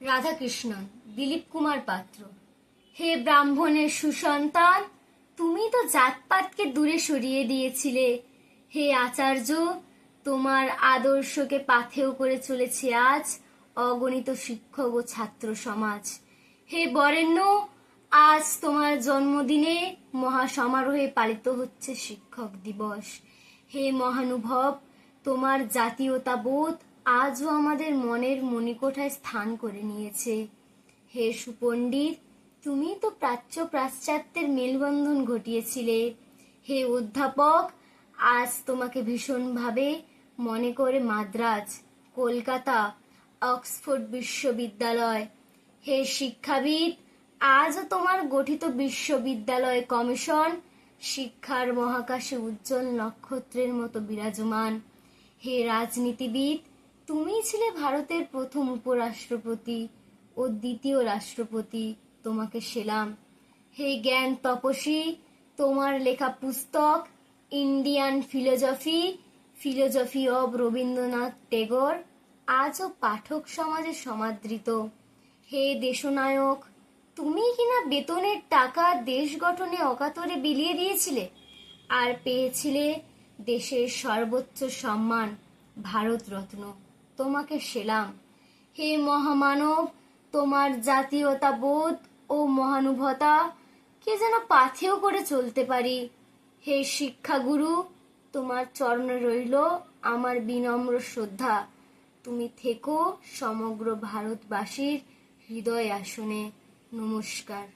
রাধাকৃষ্ণন দিলীপ কুমার পাত্র। হে ব্রাহ্মণের সুসন্তান, তুমি তো জাতপাতকে দূরে সরিয়ে দিয়েছিলে। হে আচার্য, তোমার আদর্শকে পাথেয় করে চলেছে আজ অগণিত শিক্ষক ও ছাত্র সমাজ। হে বরেণ্য, আজ তোমার জন্মদিনে মহাসমারোহে পালিত হচ্ছে শিক্ষক দিবস। হে মহানুভব, তোমার জাতীয়তাবোধ আজও আমাদের মনের মণিকোঠায় স্থান করে নিয়েছে। হে সুপণ্ডিত, তুমি তো প্রাচ্য পাশ্চাত্যের মেলবন্ধন ঘটিয়েছিলে। হে অধ্যাপক, আজ তোমাকে ভীষণভাবে মনে করে মাদ্রাজ, কলকাতা, অক্সফোর্ড বিশ্ববিদ্যালয়। হে শিক্ষাবিদ, আজও তোমার গঠিত বিশ্ববিদ্যালয় কমিশন শিক্ষার মহাকাশে উজ্জ্বল নক্ষত্রের মতো বিরাজমান। হে রাজনীতিবিদ তুমিই ছিলে ভারতের প্রথম উপরাষ্ট্রপতি ও দ্বিতীয় রাষ্ট্রপতি, তোমাকে সেলাম। হে জ্ঞান তপসী তোমার লেখা পুস্তক, Indian philosophy philosophy of Rabindranath Tagore, আজও পাঠক সমাজে সমাদৃত। হে দেশনায়ক তুমি কিনা বেতনের টাকা দেশ গঠনে অকাতরে বিলিয়ে দিয়েছিলে? আর পেয়েছিলে দেশের সর্বোচ্চ সম্মান ভারতরত্ন তোমাকে সেলাম। হে মহামানব, তোমার জাতীয়তাবোধ ও মহানুভতা কে যেন পাথেও করে চলতে পারি। হে শিক্ষাগুরু, তোমার চরণে রইল আমার বিনম্র শ্রদ্ধা। তুমি থেকো সমগ্র ভারতবাসীর হৃদয় আসনে নমস্কার।